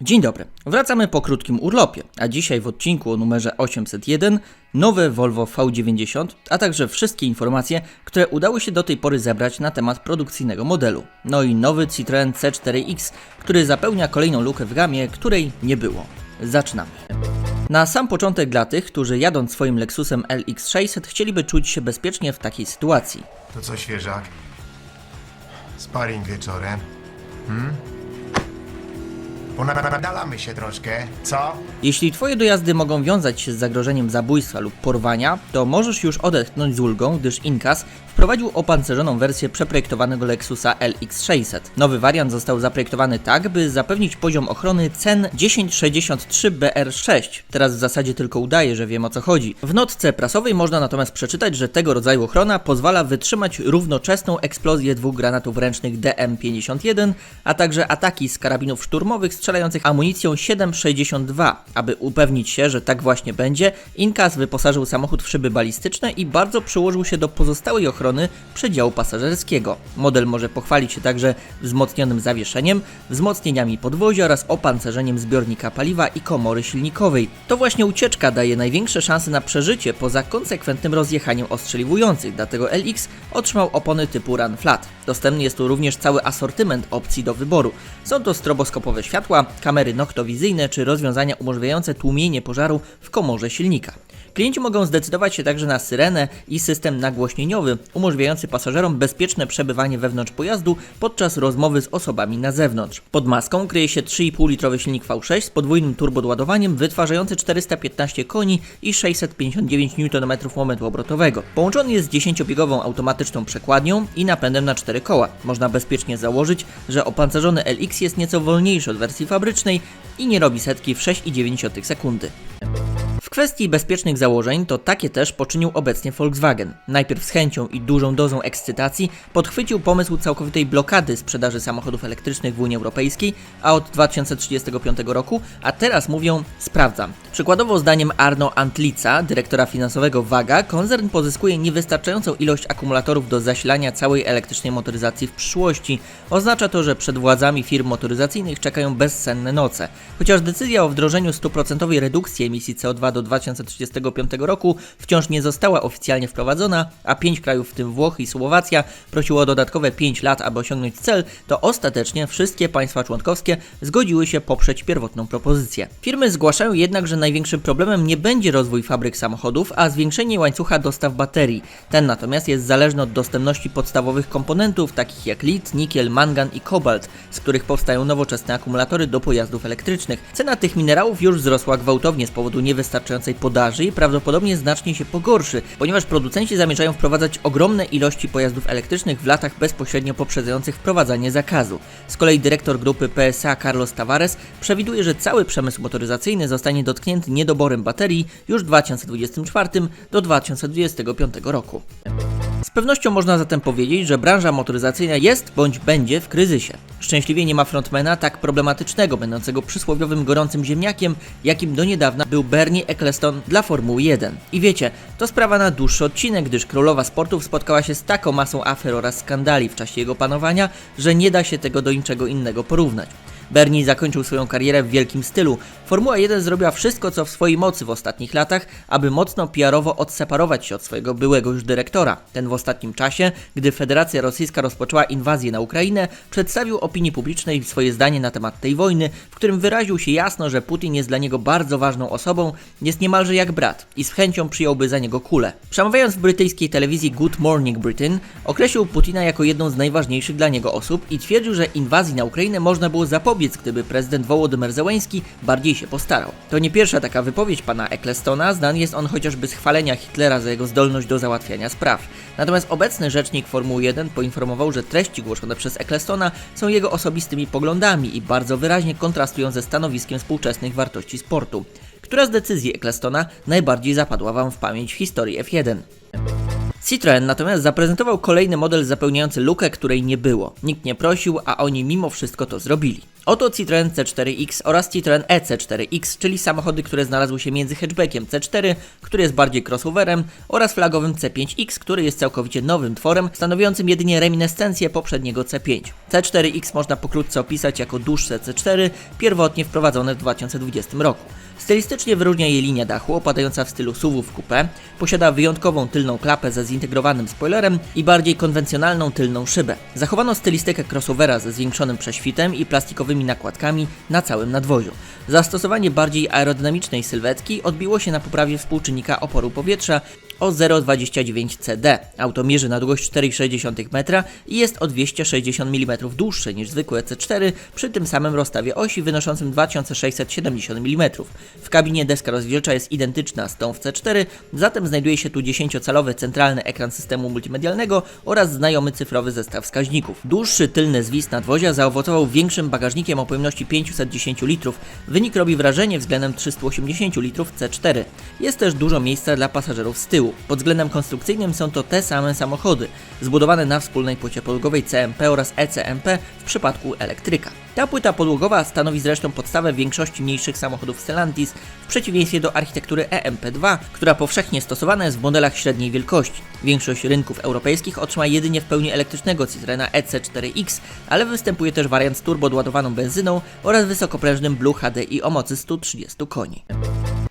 Dzień dobry. Wracamy po krótkim urlopie, a dzisiaj w odcinku o numerze 801 nowe Volvo V90, a także wszystkie informacje, które udało się do tej pory zebrać na temat produkcyjnego modelu. No i nowy Citroen C4X, który zapełnia kolejną lukę w gamie, której nie było. Zaczynamy. Na sam początek dla tych, którzy jadąc swoim Lexusem LX600 chcieliby czuć się bezpiecznie w takiej sytuacji. To co świeżak? Sparring wieczorem. Hmm? Ponadalamy się troszkę, co? Jeśli Twoje dojazdy mogą wiązać się z zagrożeniem zabójstwa lub porwania, to możesz już odetchnąć z ulgą, gdyż Incas wprowadził opancerzoną wersję przeprojektowanego Lexusa LX600. Nowy wariant został zaprojektowany tak, by zapewnić poziom ochrony CEN 1063BR6. Teraz w zasadzie tylko udaje, że wiem o co chodzi. W notce prasowej można natomiast przeczytać, że tego rodzaju ochrona pozwala wytrzymać równoczesną eksplozję dwóch granatów ręcznych DM51, a także ataki z karabinów szturmowych strzelających amunicją 7,62. Aby upewnić się, że tak właśnie będzie, Incas wyposażył samochód w szyby balistyczne i bardzo przyłożył się do pozostałej ochrony przedziału pasażerskiego. Model może pochwalić się także wzmocnionym zawieszeniem, wzmocnieniami podwozia oraz opancerzeniem zbiornika paliwa i komory silnikowej. To właśnie ucieczka daje największe szanse na przeżycie poza konsekwentnym rozjechaniem ostrzeliwujących, dlatego LX otrzymał opony typu Run Flat. Dostępny jest tu również cały asortyment opcji do wyboru. Są to stroboskopowe światła, kamery noktowizyjne czy rozwiązania umożliwiające tłumienie pożaru w komorze silnika. Klienci mogą zdecydować się także na syrenę i system nagłośnieniowy, umożliwiający pasażerom bezpieczne przebywanie wewnątrz pojazdu podczas rozmowy z osobami na zewnątrz. Pod maską kryje się 3,5-litrowy silnik V6 z podwójnym turbodoładowaniem wytwarzający 415 koni i 659 Nm momentu obrotowego. Połączony jest z 10-biegową automatyczną przekładnią i napędem na 4 koła. Można bezpiecznie założyć, że opancerzony LX jest nieco wolniejszy od wersji fabrycznej i nie robi setki w 6,9 sekundy. Kwestii bezpiecznych założeń to takie też poczynił obecnie Volkswagen. Najpierw z chęcią i dużą dozą ekscytacji podchwycił pomysł całkowitej blokady sprzedaży samochodów elektrycznych w Unii Europejskiej, a od 2035 roku, a teraz mówią sprawdzam. Przykładowo zdaniem Arno Antlica, dyrektora finansowego Waga, koncern pozyskuje niewystarczającą ilość akumulatorów do zasilania całej elektrycznej motoryzacji w przyszłości. Oznacza to, że przed władzami firm motoryzacyjnych czekają bezsenne noce. Chociaż decyzja o wdrożeniu 100% redukcji emisji CO2 do 2035 roku wciąż nie została oficjalnie wprowadzona, a pięć krajów, w tym Włochy i Słowacja, prosiło o dodatkowe 5 lat, aby osiągnąć cel, to ostatecznie wszystkie państwa członkowskie zgodziły się poprzeć pierwotną propozycję. Firmy zgłaszają jednak, że największym problemem nie będzie rozwój fabryk samochodów, a zwiększenie łańcucha dostaw baterii. Ten natomiast jest zależny od dostępności podstawowych komponentów, takich jak lit, nikiel, mangan i kobalt, z których powstają nowoczesne akumulatory do pojazdów elektrycznych. Cena tych minerałów już wzrosła gwałtownie z powodu niewystarczającej podaży i prawdopodobnie znacznie się pogorszy, ponieważ producenci zamierzają wprowadzać ogromne ilości pojazdów elektrycznych w latach bezpośrednio poprzedzających wprowadzanie zakazu. Z kolei dyrektor grupy PSA Carlos Tavares przewiduje, że cały przemysł motoryzacyjny zostanie dotknięty niedoborem baterii już w 2024 do 2025 roku. Z pewnością można zatem powiedzieć, że branża motoryzacyjna jest bądź będzie w kryzysie. Szczęśliwie nie ma frontmana tak problematycznego, będącego przysłowiowym gorącym ziemniakiem, jakim do niedawna był Bernie Eccleston dla Formuły 1. I wiecie, to sprawa na dłuższy odcinek, gdyż królowa sportów spotkała się z taką masą afer oraz skandali w czasie jego panowania, że nie da się tego do niczego innego porównać. Bernie zakończył swoją karierę w wielkim stylu. Formuła 1 zrobiła wszystko, co w swojej mocy w ostatnich latach, aby mocno PR-owo odseparować się od swojego byłego już dyrektora. Ten w ostatnim czasie, gdy Federacja Rosyjska rozpoczęła inwazję na Ukrainę, przedstawił opinii publicznej swoje zdanie na temat tej wojny, w którym wyraził się jasno, że Putin jest dla niego bardzo ważną osobą, jest niemalże jak brat i z chęcią przyjąłby za niego kulę. Przemawiając w brytyjskiej telewizji Good Morning Britain, określił Putina jako jedną z najważniejszych dla niego osób i twierdził, że inwazji na Ukrainę można było zapobiec, gdyby prezydent Wołodymyr Zełenski bardziej się postarał. To nie pierwsza taka wypowiedź pana Ecclestona, znany jest on chociażby z chwalenia Hitlera za jego zdolność do załatwiania spraw. Natomiast obecny rzecznik Formuły 1 poinformował, że treści głoszone przez Ecclestona są jego osobistymi poglądami i bardzo wyraźnie kontrastują ze stanowiskiem współczesnych wartości sportu. Która z decyzji Ecclestona najbardziej zapadła Wam w pamięć w historii F1? Citroën natomiast zaprezentował kolejny model zapełniający lukę, której nie było. Nikt nie prosił, a oni mimo wszystko to zrobili. Oto Citroën C4X oraz Citroën EC4X, czyli samochody, które znalazły się między hatchbackiem C4, który jest bardziej crossoverem, oraz flagowym C5X, który jest całkowicie nowym tworem, stanowiącym jedynie reminiscencję poprzedniego C5. C4X można pokrótce opisać jako dłuższe C4, pierwotnie wprowadzone w 2020 roku. Stylistycznie wyróżnia je linia dachu opadająca w stylu SUV w coupé, posiada wyjątkową tylną klapę ze zintegrowanym spoilerem i bardziej konwencjonalną tylną szybę. Zachowano stylistykę crossovera ze zwiększonym prześwitem i plastikowymi nakładkami na całym nadwoziu. Zastosowanie bardziej aerodynamicznej sylwetki odbiło się na poprawie współczynnika oporu powietrza o 0,29 CD. Auto mierzy na długość 4,6 metra i jest o 260 mm dłuższe niż zwykłe C4 przy tym samym rozstawie osi wynoszącym 2670 mm. W kabinie deska rozdzielcza jest identyczna z tą w C4, zatem znajduje się tu 10-calowy centralny ekran systemu multimedialnego oraz znajomy cyfrowy zestaw wskaźników. Dłuższy tylny zwis nadwozia zaowocował większym bagażnikiem o pojemności 510 litrów. Wynik robi wrażenie względem 380 litrów C4. Jest też dużo miejsca dla pasażerów z tyłu. Pod względem konstrukcyjnym są to te same samochody, zbudowane na wspólnej płycie podłogowej CMP oraz ECMP w przypadku elektryka. Ta płyta podłogowa stanowi zresztą podstawę większości mniejszych samochodów Stellantis, w przeciwieństwie do architektury EMP2, która powszechnie stosowana jest w modelach średniej wielkości. Większość rynków europejskich otrzyma jedynie w pełni elektrycznego Citroena EC4X, ale występuje też wariant z turbo doładowaną benzyną oraz wysokoprężnym Blue HDI o mocy 130 koni.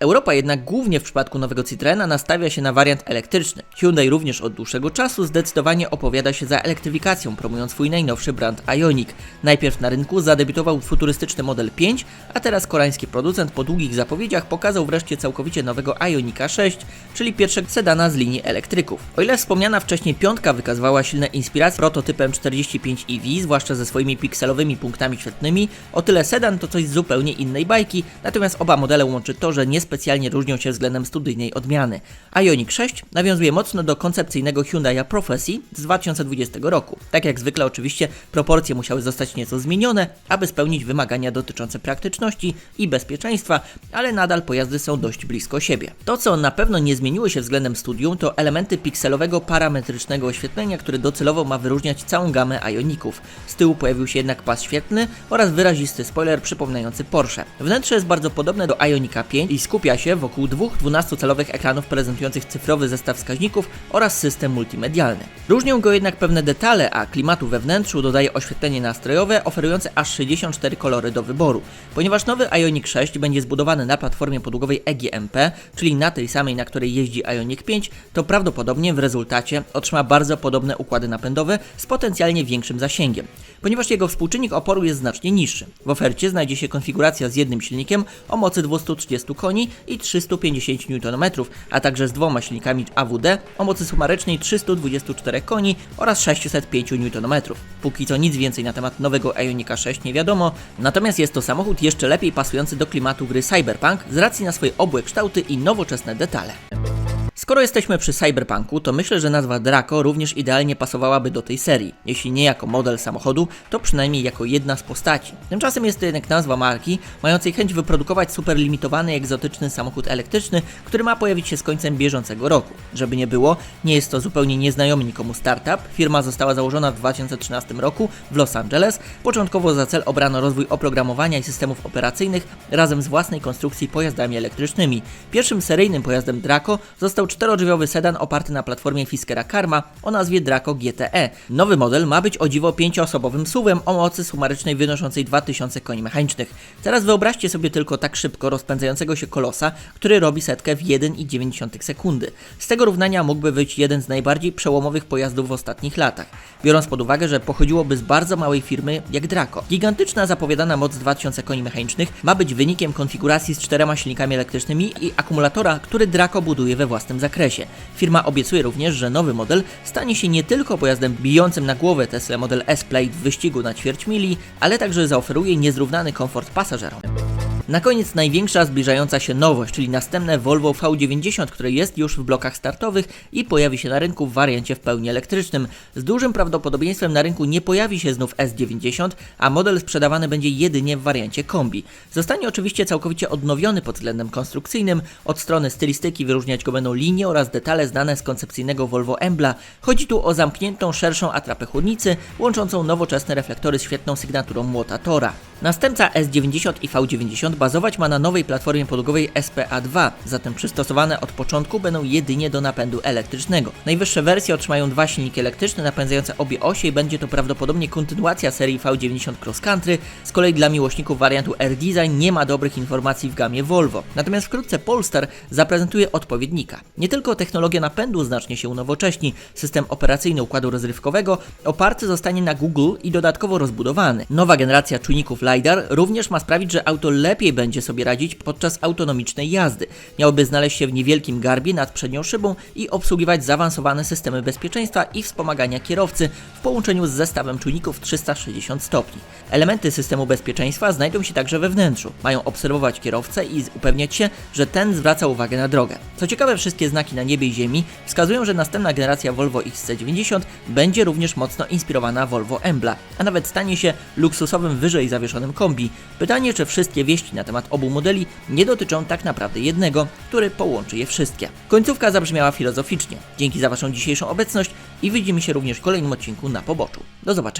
Europa jednak głównie w przypadku nowego Citroena nastawia się na wariant elektryczny. Hyundai również od dłuższego czasu zdecydowanie opowiada się za elektryfikacją, promując swój najnowszy brand Ioniq. Najpierw na rynku zadebiutował futurystyczny model 5, a teraz koreański producent po długich zapowiedziach pokazał wreszcie całkowicie nowego Ionika 6, czyli pierwszego sedana z linii elektryków. O ile wspomniana wcześniej piątka wykazywała silne inspiracje prototypem 45 EV, zwłaszcza ze swoimi pikselowymi punktami świetlnymi, o tyle sedan to coś z zupełnie innej bajki, natomiast oba modele łączy to, że niespecjalnie różnią się względem studyjnej odmiany. Ioniq 6 nawiązuje mocno do koncepcyjnego Hyundai Prophecy z 2020 roku. Tak jak zwykle oczywiście proporcje musiały zostać nieco zmienione, aby spełnić wymagania dotyczące praktyczności i bezpieczeństwa, ale nadal pojazdy są dość blisko siebie. To co na pewno nie zmieniło się względem studium to elementy pikselowego parametrycznego oświetlenia, które docelowo ma wyróżniać całą gamę Ioników. Z tyłu pojawił się jednak pas świetlny oraz wyrazisty spoiler przypominający Porsche. Wnętrze jest bardzo podobne do Ionika 5 i skupia się wokół dwóch 12-calowych ekranów prezentujących cyfrowy zestaw wskaźników oraz system multimedialny. Różnią go jednak pewne detale, a klimatu we wnętrzu dodaje oświetlenie nastrojowe oferujące aż 64 kolory do wyboru. Ponieważ nowy Ioniq 6 będzie zbudowany na platformie podłogowej EGMP, czyli na tej samej, na której jeździ Ioniq 5, to prawdopodobnie w rezultacie otrzyma bardzo podobne układy napędowe z potencjalnie większym zasięgiem. Ponieważ jego współczynnik oporu jest znacznie niższy. W ofercie znajdzie się konfiguracja z jednym silnikiem o mocy 230 koni i 350 Nm, a także z dwoma silnikami AWD o mocy sumarycznej 324 koni oraz 605 Nm. Póki co nic więcej na temat nowego Ionika 6 nie wiadomo, natomiast jest to samochód jeszcze lepiej pasujący do klimatu gry Cyberpunk z racji na swoje obłe kształty i nowoczesne detale. Skoro jesteśmy przy Cyberpunku, to myślę, że nazwa Draco również idealnie pasowałaby do tej serii. Jeśli nie jako model samochodu, to przynajmniej jako jedna z postaci. Tymczasem jest to jednak nazwa marki, mającej chęć wyprodukować super limitowany, egzotyczny samochód elektryczny, który ma pojawić się z końcem bieżącego roku. Żeby nie było, nie jest to zupełnie nieznajomy nikomu startup. Firma została założona w 2013 roku w Los Angeles. Początkowo za cel obrano rozwój oprogramowania i systemów operacyjnych razem z własnej konstrukcji pojazdami elektrycznymi. Pierwszym seryjnym pojazdem Draco został czterodrzwiowy sedan oparty na platformie Fiskera Karma o nazwie Draco GTE. Nowy model ma być o dziwo pięcioosobowym SUV-em o mocy sumarycznej wynoszącej 2000 koni mechanicznych. Teraz wyobraźcie sobie tylko tak szybko rozpędzającego się kolosa, który robi setkę w 1,9 sekundy. Z tego równania mógłby być jeden z najbardziej przełomowych pojazdów w ostatnich latach, biorąc pod uwagę, że pochodziłoby z bardzo małej firmy jak Draco. Gigantyczna zapowiadana moc 2000 koni mechanicznych ma być wynikiem konfiguracji z czterema silnikami elektrycznymi i akumulatora, który Draco buduje we własnym zakresie. Firma obiecuje również, że nowy model stanie się nie tylko pojazdem bijącym na głowę Tesla Model S Plate w wyścigu na ćwierć mili, ale także zaoferuje niezrównany komfort pasażerom. Na koniec największa zbliżająca się nowość, czyli następne Volvo V90, które jest już w blokach startowych i pojawi się na rynku w wariancie w pełni elektrycznym. Z dużym prawdopodobieństwem na rynku nie pojawi się znów S90, a model sprzedawany będzie jedynie w wariancie kombi. Zostanie oczywiście całkowicie odnowiony pod względem konstrukcyjnym. Od strony stylistyki wyróżniać go będą linie oraz detale znane z koncepcyjnego Volvo Embla. Chodzi tu o zamkniętą, szerszą atrapę chłodnicy, łączącą nowoczesne reflektory z świetną sygnaturą młota Tora. Następca S90 i V90 bazować ma na nowej platformie podłogowej SPA2, zatem przystosowane od początku będą jedynie do napędu elektrycznego. Najwyższe wersje otrzymają dwa silniki elektryczne napędzające obie osie i będzie to prawdopodobnie kontynuacja serii V90 Cross Country. Z kolei dla miłośników wariantu R-Design nie ma dobrych informacji w gamie Volvo. Natomiast wkrótce Polestar zaprezentuje odpowiednika. Nie tylko technologia napędu znacznie się unowocześni, system operacyjny układu rozrywkowego oparty zostanie na Google i dodatkowo rozbudowany. Nowa generacja czujników LiDAR również ma sprawić, że auto lepiej będzie sobie radzić podczas autonomicznej jazdy. Miałoby znaleźć się w niewielkim garbie nad przednią szybą i obsługiwać zaawansowane systemy bezpieczeństwa i wspomagania kierowcy w połączeniu z zestawem czujników 360 stopni. Elementy systemu bezpieczeństwa znajdą się także we wnętrzu. Mają obserwować kierowcę i upewniać się, że ten zwraca uwagę na drogę. Co ciekawe, wszystkie znaki na niebie i ziemi wskazują, że następna generacja Volvo XC90 będzie również mocno inspirowana Volvo Embla, a nawet stanie się luksusowym wyżej zawieszonym kombi. Pytanie, czy wszystkie wieści na temat obu modeli nie dotyczą tak naprawdę jednego, który połączy je wszystkie. Końcówka zabrzmiała filozoficznie. Dzięki za Waszą dzisiejszą obecność i widzimy się również w kolejnym odcinku na poboczu. Do zobaczenia.